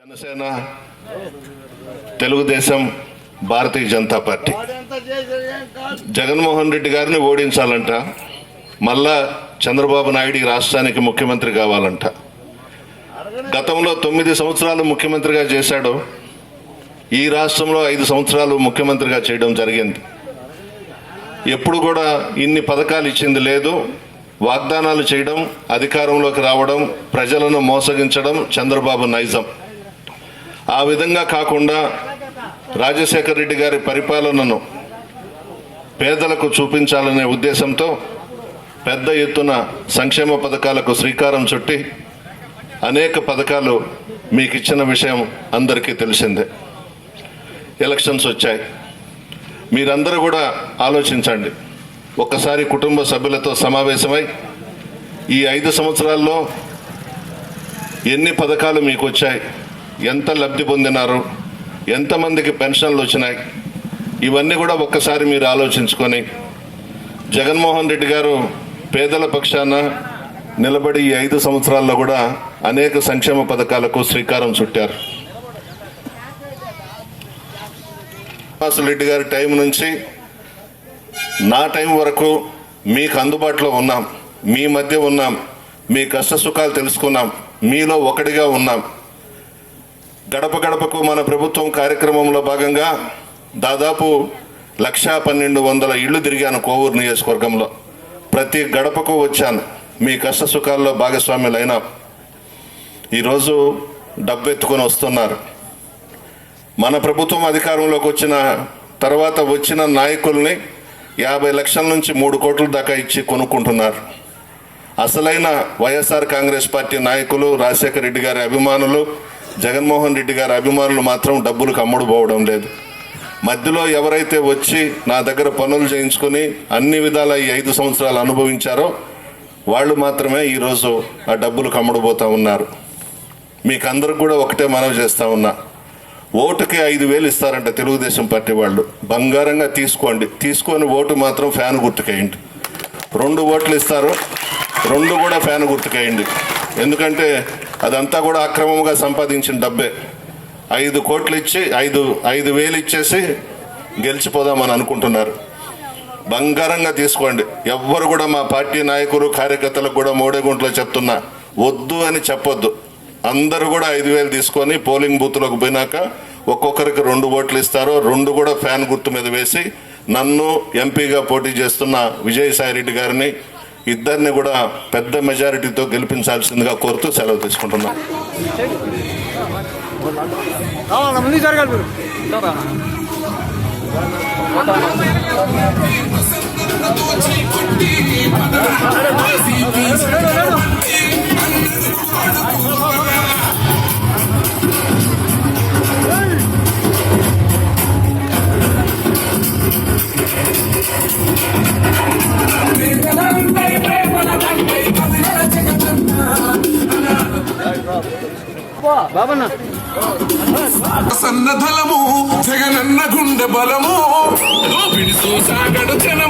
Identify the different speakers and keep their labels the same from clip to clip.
Speaker 1: Janasena Telugu Desam Bharatiya Janata party. Jaganmohan Reddy గారిని ఓడించాలంట. మళ్ళా చంద్రబాబు నాయుడు రాష్ట్రానికి ముఖ్యమంత్రి కావాలంట. గతంలో తొమ్మిది సంవత్సరాలు ముఖ్యమంత్రిగా చేశాడు. ఈ రాష్ట్రంలో ఐదు సంవత్సరాలు ముఖ్యమంత్రిగా చేయడం జరిగింది. ఎప్పుడు కూడా ఇన్ని పథకాలు ఇచ్చింది లేదు. వాగ్దానాలు చేయడం అధికారంలోకి రావడం ప్రజలను మోసగించడం చంద్రబాబు నైజం. ఆ విధంగా కాకుండా రాజశేఖర రెడ్డి గారి పరిపాలనను పేదలకు చూపించాలనే ఉద్దేశంతో పెద్ద ఎత్తున సంక్షేమ పథకాలకు శ్రీకారం చుట్టి అనేక పథకాలు మీకు ఇచ్చిన విషయం అందరికీ తెలిసిందే. ఎలక్షన్స్ వచ్చాయి. మీరందరూ కూడా ఆలోచించండి. ఒక్కసారి కుటుంబ సభ్యులతో సమావేశమై ఈ ఐదు సంవత్సరాల్లో ఎన్ని పథకాలు మీకు వచ్చాయి ఎంత లబ్ధి పొందినారు? ఎంతమందికి పెన్షన్లు వచ్చినాయి? ఇవన్నీ కూడా ఒక్కసారి మీరు ఆలోచించుకొని జగన్మోహన్ రెడ్డి గారు పేదల పక్షాన నిలబడి ఈ ఐదు సంవత్సరాల్లో కూడా అనేక సంక్షేమ పథకాలకు శ్రీకారం చుట్టారు. రెడ్డి గారి టైం నుంచి నా టైం వరకు మీకు అందుబాటులో ఉన్నాం. మీ మధ్య ఉన్నాం. మీ కష్ట సుఖాలు తెలుసుకున్నాం. మీలో ఒకటిగా ఉన్నాం. గడప గడపకు మన ప్రభుత్వం కార్యక్రమంలో భాగంగా దాదాపు లక్షా పన్నెండు వందల ఇళ్ళు తిరిగాను కోవూరు నియోజకవర్గంలో. ప్రతి గడపకు వచ్చాను. మీ కష్ట సుఖాల్లో భాగస్వామ్యులైన ఈరోజు డబ్బెత్తుకొని వస్తున్నారు. మన ప్రభుత్వం అధికారంలోకి వచ్చిన తర్వాత వచ్చిన నాయకుల్ని యాభై లక్షల నుంచి మూడు కోట్ల దాకా ఇచ్చి కొనుక్కుంటున్నారు. అసలైన వైఎస్ఆర్ కాంగ్రెస్ పార్టీ నాయకులు రాజశేఖర రెడ్డి గారి అభిమానులు జగన్మోహన్ రెడ్డి గారి అభిమానులు మాత్రం డబ్బులు కమ్ముడు పోవడం లేదు. మధ్యలో ఎవరైతే వచ్చి నా దగ్గర పనులు చేయించుకొని అన్ని విధాల ఈ ఐదు సంవత్సరాలు అనుభవించారో వాళ్ళు మాత్రమే ఈరోజు ఆ డబ్బులు కమ్ముడుపోతూ ఉన్నారు. మీకు అందరికి కూడా ఒకటే మనవి చేస్తూ ఉన్నా. ఓటుకి ఐదు వేలు ఇస్తారంట తెలుగుదేశం పార్టీ వాళ్ళు. బంగారంగా తీసుకోండి. తీసుకొని ఓటు మాత్రం ఫ్యాన్ గుర్తుకేయండి. రెండు ఓట్లు ఇస్తారు. రెండు కూడా ఫ్యాన్ గుర్తుకేయండి. ఎందుకంటే అదంతా కూడా అక్రమంగా సంపాదించిన డబ్బే. ఐదు కోట్లు ఇచ్చి ఐదు ఐదు వేలు ఇచ్చేసి గెలిచిపోదామని అనుకుంటున్నారు. బంగారంగా తీసుకోండి. ఎవ్వరు కూడా మా పార్టీ నాయకులు కార్యకర్తలకు కూడా మోడేగుంట్లో చెప్తున్నా వద్దు అని చెప్పొద్దు. అందరూ కూడా ఐదు వేలు తీసుకొని పోలింగ్ బూత్లోకి పోయినాక ఒక్కొక్కరికి రెండు ఓట్లు ఇస్తారు. రెండు కూడా ఫ్యాన్ గుర్తు మీద వేసి నన్ను ఎంపీగా పోటీ చేస్తున్న విజయసాయి రెడ్డి గారిని ఇద్దరిని కూడా పెద్ద మెజారిటీతో గెలిపించాల్సిందిగా కోరుతూ సెలవు తీసుకుంటున్నాను
Speaker 2: జరగాలి
Speaker 3: సన్నధలము జగనన్న గుండె బలము. సాగడు జనము.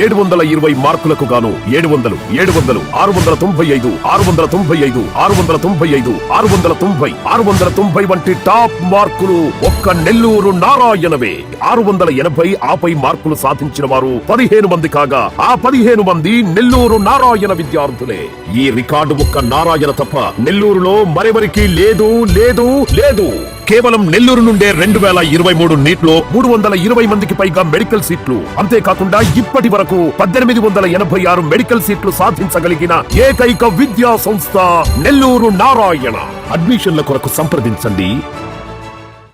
Speaker 4: ఏడు వందల ఇరవై మార్కులకు గాను ఏడు వందలు ఏడు వందలు ఆరు వందల తొంభై ఐదు ఆరు వందల తొంభై ఐదు ఆరు వందల తొంభై ఐదు ఆరు వందల తొంభై ఆరు వందల తొంభై వంటి టాప్ మార్కులు ఒక్క నెల్లూరు నారాయణవే. ఆరు వందల ఎనభై ఆపై మార్కులు సాధించిన వారు పదిహేను మంది కాగా ఆ పదిహేను మంది నెల్లూరు నారాయణ విద్యార్థులే. ఈ రికార్డు ఒక్క నారాయణ తప్ప నెల్లూరులో మరెవరికి లేదు లేదు లేదు. కేవలం నెల్లూరు నుండే రెండు వేల ఇరవై మూడు నీట్లో మూడు వందల ఇరవై మందికి పైగా మెడికల్ సీట్లు. అంతేకాకుండా ఇప్పటి వరకు పద్దెనిమిది వందల ఎనభై ఆరు మెడికల్ సీట్లు సాధించగలిగిన ఏకైక విద్యా సంస్థ నెల్లూరు నారాయణ. అడ్మిషన్ల కొరకు సంప్రదించండి.